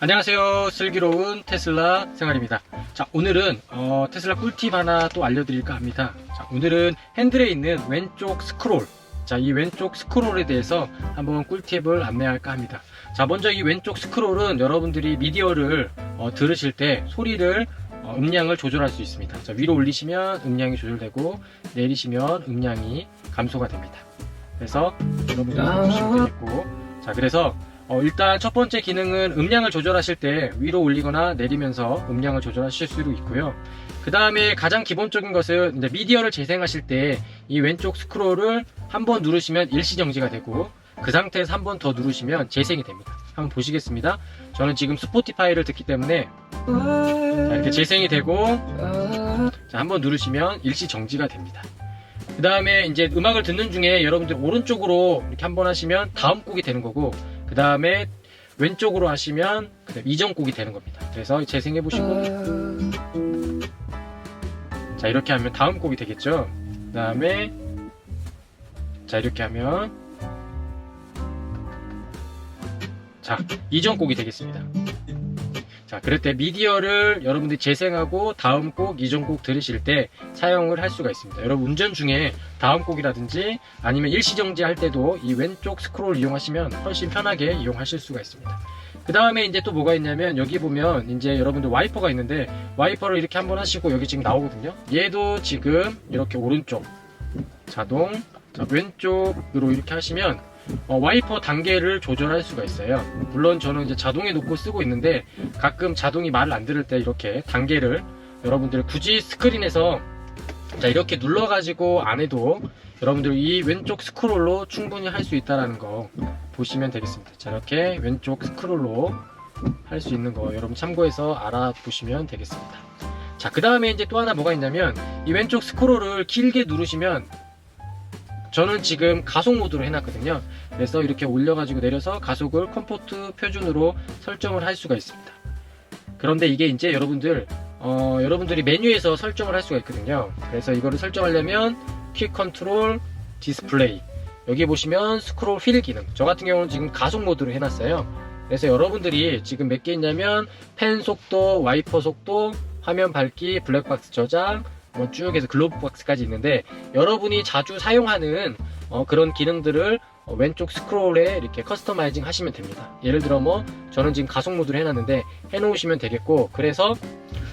안녕하세요. 슬기로운 테슬라 생활입니다. 자, 오늘은 어, 테슬라 꿀팁 하나 또 알려드릴까 합니다. 자, 오늘은 핸들에 있는 왼쪽 스크롤. 자, 이 왼쪽 스크롤에 대해서 한번 꿀팁을 안내할까 합니다. 자, 먼저 이 왼쪽 스크롤은 여러분들이 미디어를 어, 들으실 때 소리를 어, 음량을 조절할 수 있습니다. 자, 위로 올리시면 음량이 조절되고 내리시면 음량이 감소가 됩니다. 그래서 여러분들 보시면 되겠고, 자, 그래서 어, 일단 첫 번째 기능은 음량을 조절하실 때 위로 올리거나 내리면서 음량을 조절하실 수도 있고요. 그 다음에 가장 기본적인 것은 미디어를 재생하실 때 이 왼쪽 스크롤을 한 번 누르시면 일시 정지가 되고 그 상태에서 한 번 더 누르시면 재생이 됩니다. 한번 보시겠습니다. 저는 지금 스포티파이를 듣기 때문에 자, 이렇게 재생이 되고 자, 한번 누르시면 일시 정지가 됩니다. 그 다음에 이제 음악을 듣는 중에 여러분들 오른쪽으로 이렇게 한번 하시면 다음 곡이 되는 거고 그 다음에 왼쪽으로 하시면 그다음 이전 곡이 되는 겁니다. 그래서 재생해 보시고 자 이렇게 하면 다음 곡이 되겠죠. 그 다음에 자 이렇게 하면 자 이전 곡이 되겠습니다. 자 그럴 때 미디어를 여러분들이 재생하고 다음 곡 이전 곡 들으실 때 사용을 할 수가 있습니다. 여러분 운전 중에 다음 곡이라든지 아니면 일시정지 할 때도 이 왼쪽 스크롤 이용하시면 훨씬 편하게 이용하실 수가 있습니다. 그 다음에 이제 또 뭐가 있냐면 여기 보면 이제 여러분들 와이퍼가 있는데 와이퍼를 이렇게 한번 하시고 여기 지금 나오거든요. 얘도 지금 이렇게 오른쪽 자동 자, 왼쪽으로 이렇게 하시면 어, 와이퍼 단계를 조절할 수가 있어요. 물론 저는 이제 자동에 놓고 쓰고 있는데 가끔 자동이 말을 안 들을 때 이렇게 단계를 여러분들 굳이 스크린에서 자 이렇게 눌러 가지고 안 해도 여러분들 이 왼쪽 스크롤로 충분히 할 수 있다라는 거 보시면 되겠습니다. 자 이렇게 왼쪽 스크롤로 할 수 있는 거 여러분 참고해서 알아보시면 되겠습니다. 자 그 다음에 이제 또 하나 뭐가 있냐면 이 왼쪽 스크롤을 길게 누르시면 저는 지금 가속 모드로 해놨거든요. 그래서 이렇게 올려가지고 내려서 가속을 컴포트 표준으로 설정을 할 수가 있습니다. 그런데 이게 이제 여러분들 어, 여러분들이 메뉴에서 설정을 할 수가 있거든요. 그래서 이거를 설정하려면 퀵 컨트롤 디스플레이 여기 보시면 스크롤 휠 기능 저 같은 경우는 지금 가속 모드로 해놨어요. 그래서 여러분들이 지금 몇 개 있냐면 펜 속도, 와이퍼 속도, 화면 밝기, 블랙박스 저장 뭐 쭉 해서 글로브 박스까지 있는데 여러분이 자주 사용하는 어, 그런 기능들을 어, 왼쪽 스크롤에 이렇게 커스터마이징 하시면 됩니다. 예를 들어 뭐 저는 지금 가속 모드로 해놨는데 해놓으시면 되겠고 그래서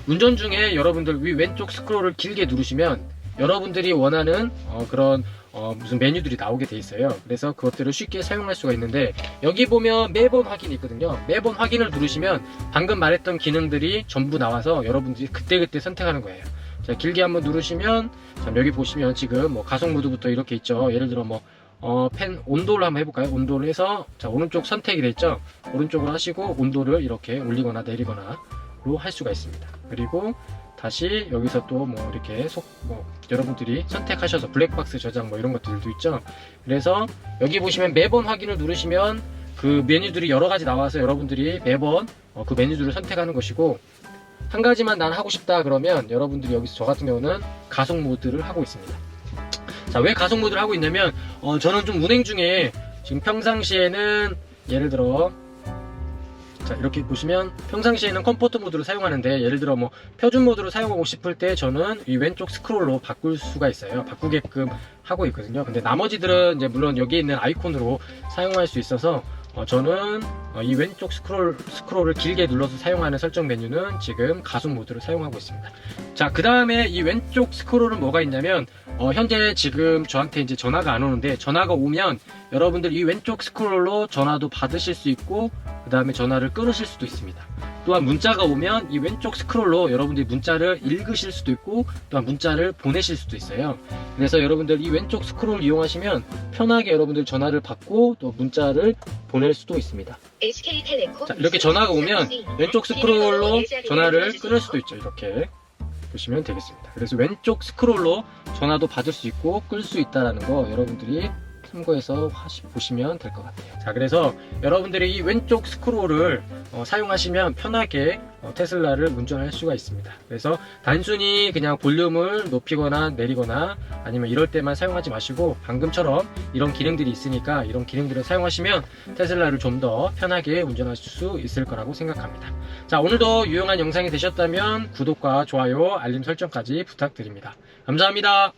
운전 중에 여러분들 위 왼쪽 스크롤을 길게 누르시면 여러분들이 원하는 어, 그런 어, 무슨 메뉴들이 나오게 돼 있어요. 그래서 그것들을 쉽게 사용할 수가 있는데 여기 보면 매번 확인이 있거든요. 매번 확인을 누르시면 방금 말했던 기능들이 전부 나와서 여러분들이 그때그때 선택하는 거예요. 자, 길게 한번 누르시면 자, 여기 보시면 지금 뭐 가속 모드부터 이렇게 있죠. 예를 들어 뭐 어, 펜 온도를 한번 해볼까요? 온도를 해서 자 오른쪽 선택이 됐죠. 오른쪽으로 하시고 온도를 이렇게 올리거나 내리거나로 할 수가 있습니다. 그리고 다시 여기서 또 뭐 이렇게 속, 뭐 여러분들이 선택하셔서 블랙박스 저장 뭐 이런 것들도 있죠. 그래서 여기 보시면 매번 확인을 누르시면 그 메뉴들이 여러 가지 나와서 여러분들이 매번 어, 그 메뉴들을 선택하는 것이고 한 가지만 난 하고 싶다 그러면 여러분들이 여기서 저 같은 경우는 가속 모드를 하고 있습니다. 자, 왜 가속 모드를 하고 있냐면 어, 저는 좀 운행 중에 지금 평상시에는 예를 들어 자 이렇게 보시면 평상시에는 컴포트 모드로 사용하는데 예를 들어 뭐 표준 모드로 사용하고 싶을 때 저는 이 왼쪽 스크롤로 바꿀 수가 있어요 바꾸게끔 하고 있거든요 근데 나머지들은 이제 물론 여기 있는 아이콘으로 사용할 수 있어서 어, 저는 어, 이 왼쪽 스크롤, 스크롤을 길게 눌러서 사용하는 설정 메뉴는 지금 가속 모드로 사용하고 있습니다. 자, 그 다음에 이 왼쪽 스크롤은 뭐가 있냐면, 어, 현재 지금 저한테 이제 전화가 안 오는데, 전화가 오면 여러분들 이 왼쪽 스크롤로 전화도 받으실 수 있고, 그 다음에 전화를 끊으실 수도 있습니다. 또한 문자가 오면 이 왼쪽 스크롤로 여러분들이 문자를 읽으실 수도 있고, 또한 문자를 보내실 수도 있어요. 그래서 여러분들 이 왼쪽 스크롤 이용하시면 편하게 여러분들 전화를 받고 또 문자를 보낼 수도 있습니다. 자, 이렇게 전화가 오면 왼쪽 스크롤로 전화를 끊을 수도 있죠. 이렇게 보시면 되겠습니다. 그래서 왼쪽 스크롤로 전화도 받을 수 있고 끌 수 있다는 거 여러분들이 참고해서 보시면 될 것 같아요. 자, 그래서 여러분들이 이 왼쪽 스크롤을 어, 사용하시면 편하게 어, 테슬라를 운전할 수가 있습니다. 그래서 단순히 그냥 볼륨을 높이거나 내리거나 아니면 이럴 때만 사용하지 마시고 방금처럼 이런 기능들이 있으니까 이런 기능들을 사용하시면 테슬라를 좀 더 편하게 운전하실 수 있을 거라고 생각합니다. 자, 오늘도 유용한 영상이 되셨다면 구독과 좋아요, 알림 설정까지 부탁드립니다. 감사합니다.